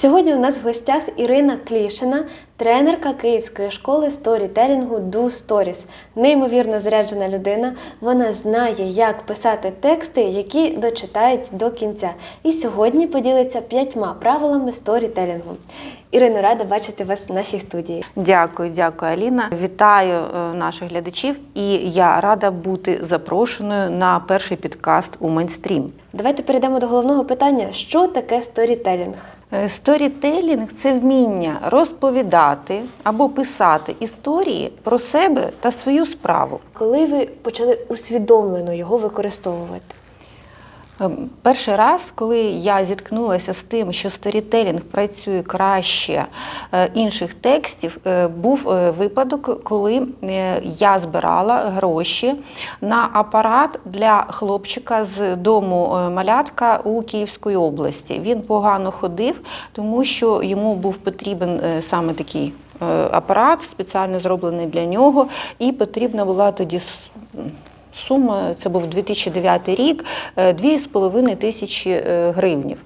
Сьогодні у нас в гостях Ірина Клішина, тренерка Київської школи сторітелінгу Do Stories. Неймовірно заряджена людина. Вона знає, як писати тексти, які дочитають до кінця. І сьогодні поділиться п'ятьма правилами сторітелінгу. Ірино, рада бачити вас в нашій студії. Дякую, дякую, Аліна. Вітаю е, наших глядачів, і я рада бути запрошеною на перший підкаст у мейнстрім. Давайте перейдемо до головного питання: що таке сторітелінг? Е, Сторітелінг це вміння розповідати або писати історії про себе та свою справу. Коли ви почали усвідомлено його використовувати? Е, Перший раз, коли я зіткнулася з тим, що сторітелінг працює краще е, інших текстів, е, був е, випадок, коли я збирала гроші на апарат для хлопчика з дому малятка у Київській області. Він погано ходив, тому що йому був потрібен саме такий. Апарат спеціально зроблений для нього, і потрібна була тоді сума, це був 2009 рік, е, 2,5 тисячі е, гривнів.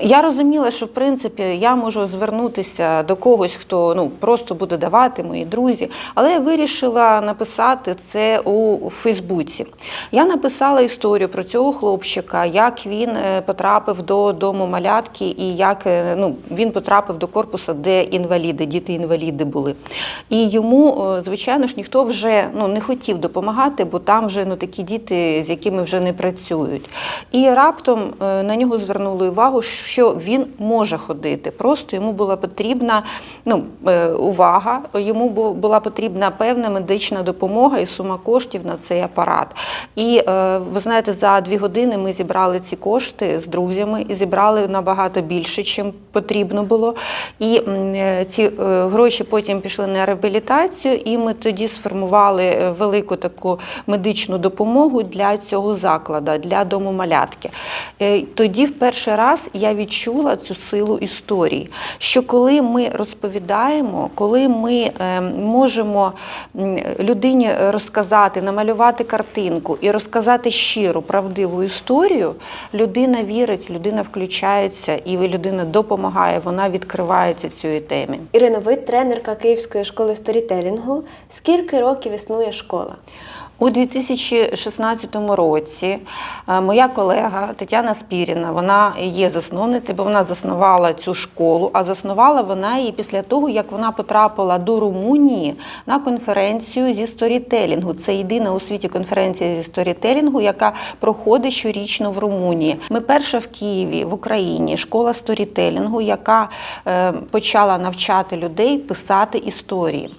Я розуміла, що в принципі я можу звернутися до когось, хто ну просто буде давати мої друзі, але я вирішила написати це у Фейсбуці. Я написала історію про цього хлопчика, як він е, потрапив до дому малятки і як е, ну, він потрапив до корпусу, де інваліди, діти-інваліди були. І йому, е, звичайно ж, ніхто вже ну, не хотів допомагати, бо там вже ну, такі діти, з якими вже не працюють. І раптом на нього звернули увагу, що він може ходити. Просто йому була потрібна ну, е, увага, йому була потрібна певна медична допомога і сума коштів на цей апарат. І е, ви знаєте, за дві години ми зібрали ці кошти з друзями і зібрали набагато більше, чим потрібно було. І е, ці гроші потім пішли на реабілітацію, і ми тоді сформували велику таку медичну допомогу для цього закладу, для дому малятки. Тоді в перший раз я відчула цю силу історії, що коли ми розповідаємо, коли ми е, можемо людині розказати, намалювати картинку і розказати щиру, правдиву історію, людина вірить, людина включається і людина допомагає, вона відкривається цієї темі. Ірино, ви тренерка Київської школи сторітелінгу. Скільки років існує школа? У 2016 році е, моя колега Тетяна Спіріна, вона є засновницею, бо вона заснувала цю школу, а заснувала вона її після того, як вона потрапила до Румунії на конференцію зі сторітелінгу. Це єдина у світі конференція зі сторітелінгу, яка проходить щорічно в Румунії. Ми перша в Києві, в Україні, школа сторітелінгу, яка е, почала навчати людей писати історії.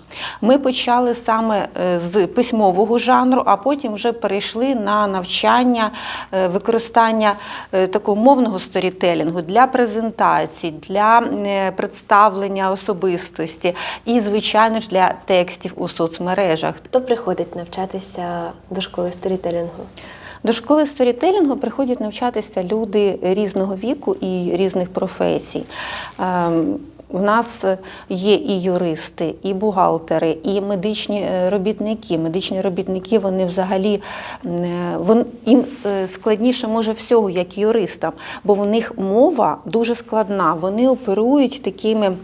Ми почали саме е, з письмового жанру, а потім вже перейшли на навчання е, використання е, такого мовного сторітелінгу для презентацій, для е, представлення особистості і, звичайно ж, для текстів у соцмережах. Хто приходить навчатися до школи сторітелінгу? До школи сторітелінгу приходять навчатися люди різного віку і різних професій. В нас є і юристи, і бухгалтери, і медичні е, робітники. Медичні робітники вони взагалі е, їм е, складніше може всього, як юристам, бо в них мова дуже складна. Вони оперують такими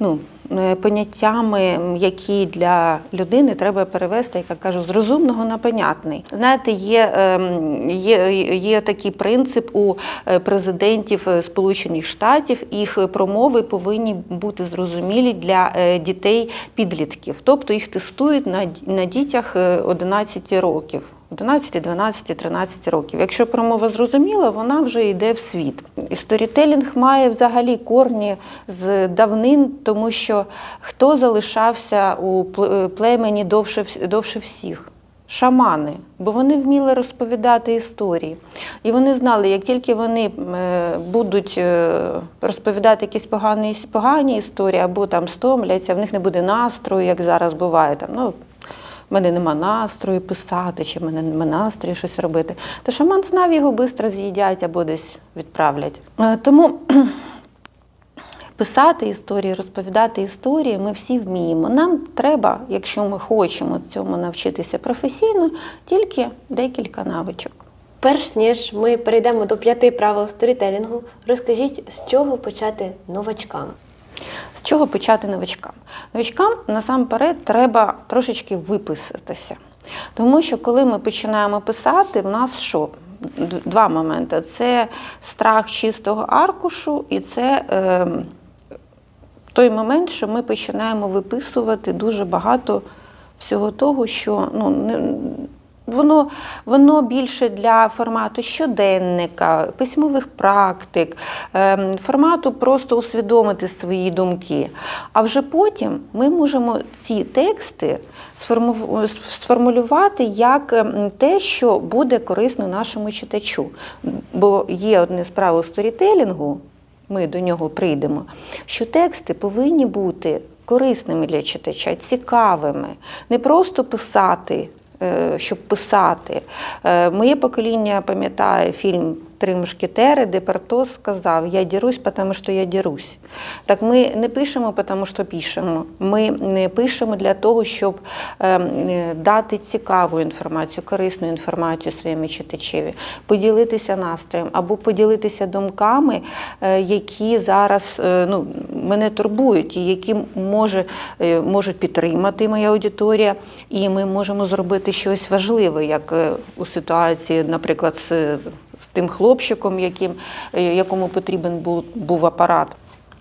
ну, е, поняттями, які для людини треба перевести, як я кажу, з розумного на понятний. Знаєте, є, ем, є, є такий принцип у е, президентів е, Сполучених Штатів, їх промови повинні бути зрозумілі для е, дітей підлітків, тобто їх тестують на, на дітях е, 11 років. 11, 12, 13 років. Якщо промова зрозуміла, вона вже йде в світ. І сторітелінг має взагалі корні з давнин, тому що хто залишався у племені довше, довше всіх? Шамани, бо вони вміли розповідати історії. І вони знали, як тільки вони е, будуть е, розповідати якісь погані, погані історії або там стомляться, в них не буде настрою, як зараз буває. Там, ну, в мене нема настрою писати, чи в мене нема настрою щось робити. То шаман знав, його швидко з'їдять або десь відправлять. Е, Тому писати історії, розповідати історії ми всі вміємо. Нам треба, якщо ми хочемо цьому навчитися професійно, тільки декілька навичок. Перш ніж ми перейдемо до п'яти правил сторітелінгу, розкажіть, з чого почати новачкам. Чого почати новачкам? Новачкам насамперед треба трошечки виписатися. Тому що коли ми починаємо писати, в нас що? Два моменти: це страх чистого аркушу, і це е, той момент, що ми починаємо виписувати дуже багато всього того, що ну, не, воно, воно більше для формату щоденника, письмових практик, ем, формату просто усвідомити свої думки. А вже потім ми можемо ці тексти сформулювати як ем, те, що буде корисно нашому читачу. Бо є одне з правил сторітелінгу, ми до нього прийдемо, що тексти повинні бути корисними для читача, цікавими, не просто писати. Е, Щоб писати. Е, Моє покоління пам'ятає фільм Три мушкетери, де Портос сказав: Я дірусь, тому що я дірусь. Так ми не пишемо, тому що пишемо. Ми не пишемо для того, щоб е, е, дати цікаву інформацію, корисну інформацію своєму читачеві, поділитися настроєм або поділитися думками, е, які зараз е, ну, мене турбують, і які може, можуть підтримати моя аудиторія, і ми можемо зробити щось важливе, як у ситуації, наприклад, з тим хлопчиком, яким, е, якому потрібен був, був апарат.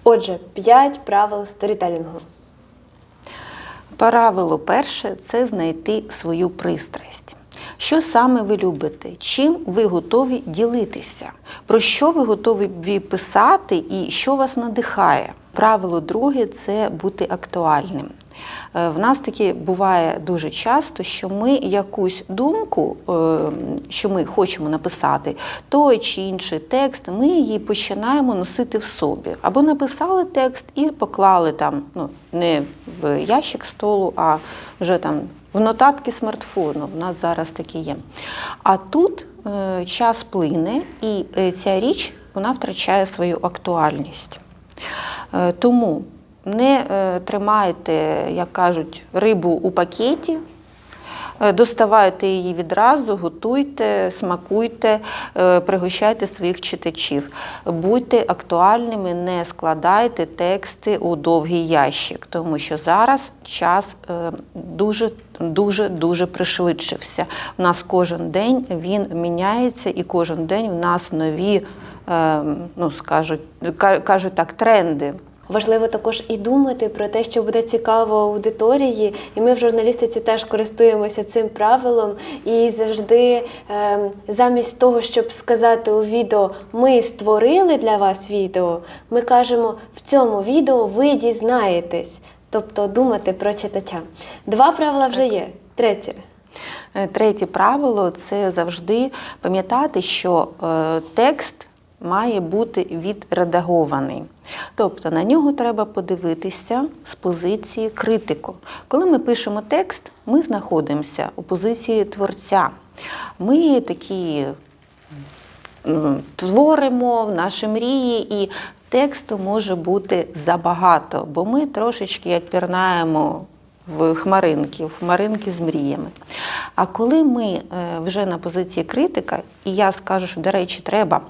Отже, п'ять правил сторітелінгу. Правило перше це знайти свою пристрасть. Що саме ви любите? Чим ви готові ділитися? Про що ви готові писати і що вас надихає? Правило друге це бути актуальним. Е, В нас таке буває дуже часто, що ми якусь думку, е, що ми хочемо написати, той чи інший текст, ми її починаємо носити в собі. Або написали текст і поклали там, ну не в ящик столу, а вже там в нотатки смартфону. У нас зараз такі є. А тут е, час плине, і ця річ вона втрачає свою актуальність. Тому не е, тримайте, як кажуть, рибу у пакеті. Е, Доставайте її відразу, готуйте, смакуйте, е, пригощайте своїх читачів. Будьте актуальними, не складайте тексти у довгий ящик, тому що зараз час дуже дуже дуже пришвидшився. У нас кожен день він міняється, і кожен день в нас нові, е, ну скажуть, кажуть так, тренди. Важливо також і думати про те, що буде цікаво аудиторії, і ми в журналістиці теж користуємося цим правилом. І завжди, е, замість того, щоб сказати у відео Ми створили для вас відео, ми кажемо в цьому відео ви дізнаєтесь, тобто думати про читача. Два правила вже є. Третє. Е, Третє правило це завжди пам'ятати, що е, текст має бути відредагований. Тобто на нього треба подивитися з позиції критику. Коли ми пишемо текст, ми знаходимося у позиції творця. Ми такі творимо наші мрії, і тексту може бути забагато, бо ми трошечки як пірнаємо в хмаринки, в хмаринки з мріями. А коли ми е, вже на позиції критика, і я скажу, що, до речі, треба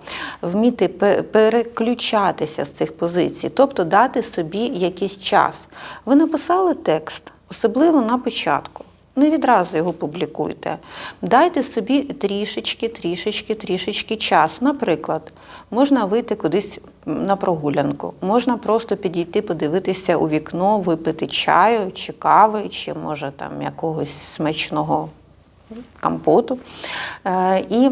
вміти переключатися з цих позицій, тобто дати собі якийсь час. Ви написали текст, особливо на початку. Не відразу його публікуйте. Дайте собі трішечки, трішечки, трішечки час. Наприклад, можна вийти кудись на прогулянку, можна просто підійти, подивитися у вікно, випити чаю чи кави, чи може там якогось смачного компоту. Е, І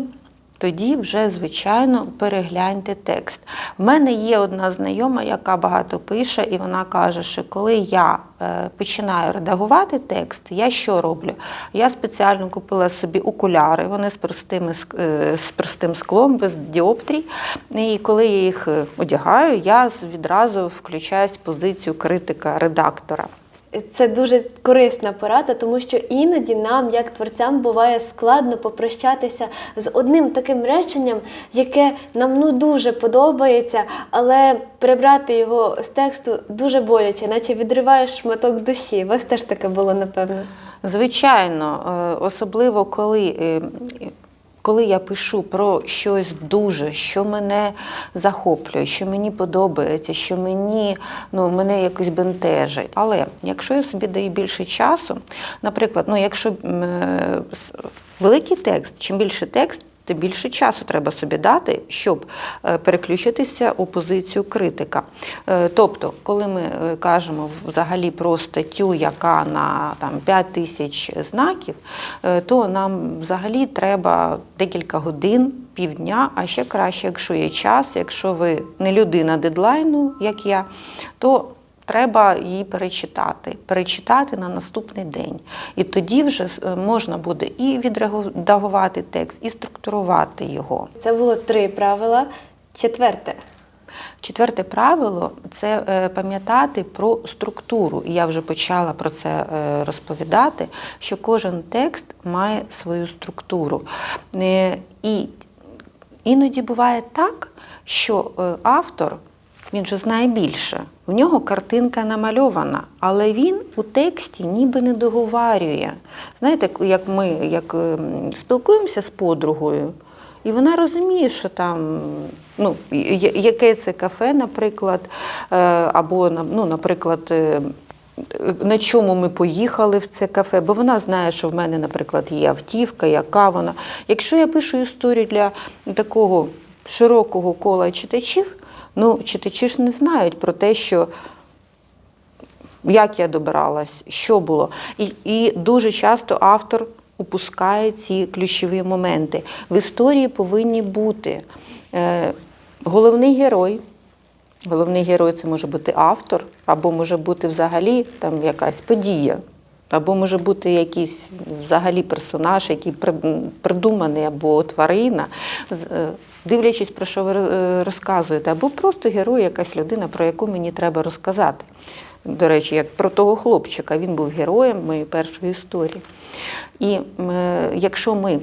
тоді вже, звичайно, перегляньте текст. В мене є одна знайома, яка багато пише, і вона каже, що коли я е, починаю редагувати текст, я що роблю? Я спеціально купила собі окуляри, вони з, простими, е, з простим склом, без діоптрій. І коли я їх е, одягаю, я відразу включаюсь в позицію критика-редактора. Це дуже корисна порада, тому що іноді нам, як творцям, буває складно попрощатися з одним таким реченням, яке нам ну дуже подобається, але прибрати його з тексту дуже боляче, наче відриваєш шматок душі. У вас теж таке було, напевно. Звичайно, е, особливо коли, е, коли я пишу про щось дуже, що мене захоплює, що мені подобається, що мені ну, мене якось бентежить. Але якщо я собі даю більше часу, наприклад, ну, якщо е, великий текст, чим більше текст, тим більше часу треба собі дати, щоб е, переключитися у позицію критика. Е, Тобто, коли ми е, кажемо взагалі про статтю, яка на там, 5 тисяч знаків, то нам взагалі треба декілька годин, півдня, а ще краще, якщо є час, якщо ви не людина дедлайну, як я, то треба її перечитати, перечитати на наступний день. І тоді вже е, можна буде і відредагувати текст, і структурувати його. Це було три правила. Четверте. Четверте правило це е, пам'ятати про структуру. І я вже почала про це е, розповідати, що кожен текст має свою структуру. І іноді буває так, що автор. Він же знає більше. У нього картинка намальована, але він у тексті ніби не договарює. Знаєте, як ми як ем, спілкуємося з подругою, і вона розуміє, що там, ну, яке це кафе, наприклад, е, або, ну, наприклад, е, на чому ми поїхали в це кафе, бо вона знає, що в мене, наприклад, є автівка, яка вона. Якщо я пишу історію для такого широкого кола читачів, ну, читачі ж не знають про те, що як я добиралась, що було. І, і дуже часто автор упускає ці ключові моменти. В історії повинні бути е, головний герой. Головний герой це може бути автор, або може бути взагалі там якась подія, або може бути якийсь взагалі персонаж, який придуманий, або тварина, е, дивлячись, про що ви е, розказуєте, або просто герой, якась людина, про яку мені треба розказати. До речі, як про того хлопчика, він був героєм моєї першої історії. І е, якщо ми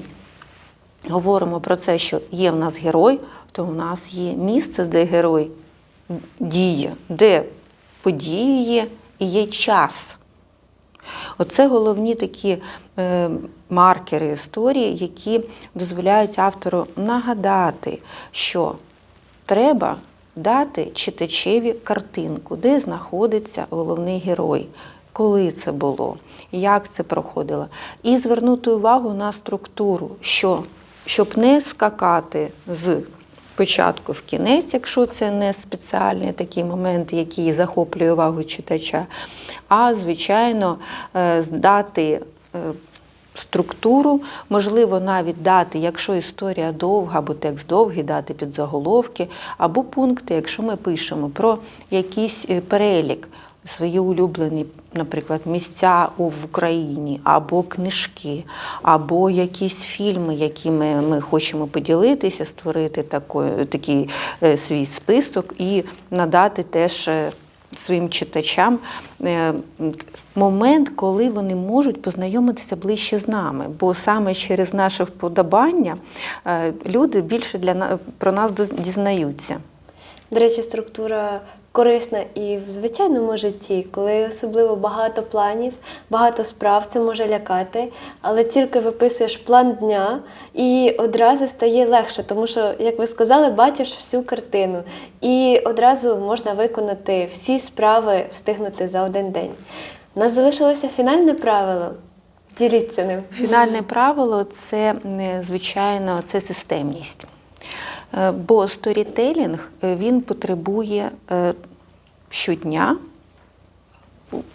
говоримо про це, що є в нас герой, то в нас є місце, де герой діє, де події є і є час. Оце головні такі е, маркери історії, які дозволяють автору нагадати, що треба дати читачеві картинку, де знаходиться головний герой, коли це було, як це проходило. І звернути увагу на структуру, що, щоб не скакати з початку в кінець, якщо це не спеціальний такий момент, який захоплює увагу читача, а звичайно е, здати е, структуру, можливо, навіть дати, якщо історія довга або текст довгий, дати підзаголовки, або пункти, якщо ми пишемо про якийсь е, перелік. Свої улюблені, наприклад, місця в Україні, або книжки, або якісь фільми, якими ми хочемо поділитися, створити такої, такий е, свій список і надати теж е, своїм читачам е, момент, коли вони можуть познайомитися ближче з нами. Бо саме через наше вподобання люди більше для про нас дізнаються. До речі, структура корисна і в звичайному житті, коли особливо багато планів, багато справ, це може лякати, але тільки виписуєш план дня і одразу стає легше, тому що, як ви сказали, бачиш всю картину, і одразу можна виконати всі справи, встигнути за один день. У нас залишилося фінальне правило. Діліться ним. Фінальне правило це, звичайно, це системність. Е, Бо сторітелінг е, він потребує е, щодня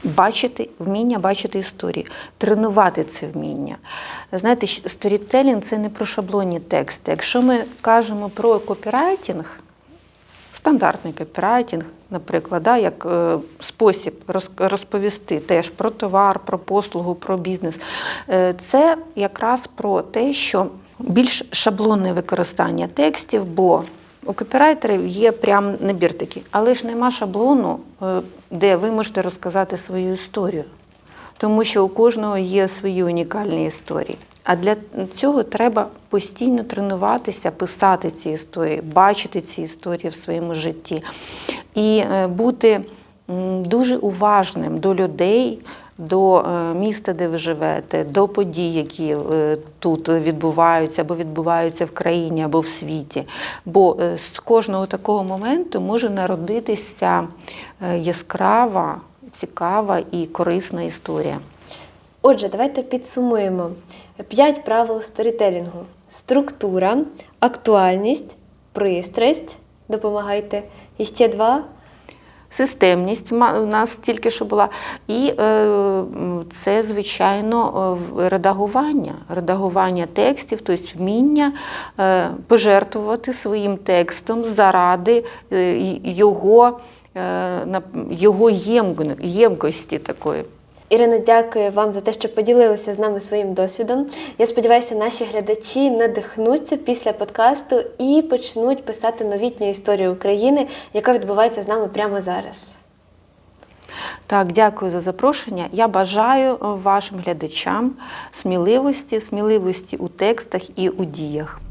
бачити, вміння бачити історії, тренувати це вміння. Знаєте, сторітелінг це не про шаблонні тексти. Якщо ми кажемо про копірайтинг, стандартний копірайтинг, наприклад, да, як спосіб розповісти теж про товар, про послугу, про бізнес. Це якраз про те, що більш шаблонне використання текстів, бо у копірайтерів є прям набір такий, але ж нема шаблону, е, де ви можете розказати свою історію. Тому що у кожного є свої унікальні історії. А для цього треба постійно тренуватися, писати ці історії, бачити ці історії в своєму житті і е, бути дуже уважним до людей, до е, міста, де ви живете, до подій, які е, тут відбуваються або відбуваються в країні або в світі. Бо е, з кожного такого моменту може народитися яскрава, цікава і корисна історія. Отже, давайте підсумуємо п'ять правил сторітелінгу: структура, актуальність, пристрасть. Допомагайте. І ще два. Системність у нас тільки що була, і е, це, звичайно, е, редагування, редагування текстів, тобто вміння е, пожертвувати своїм текстом заради його, його ємкості такої. Ірино, дякую вам за те, що поділилися з нами своїм досвідом. Я сподіваюся, наші глядачі надихнуться після подкасту і почнуть писати новітню історію України, яка відбувається з нами прямо зараз. Так, дякую за запрошення. Я бажаю вашим глядачам сміливості, сміливості у текстах і у діях.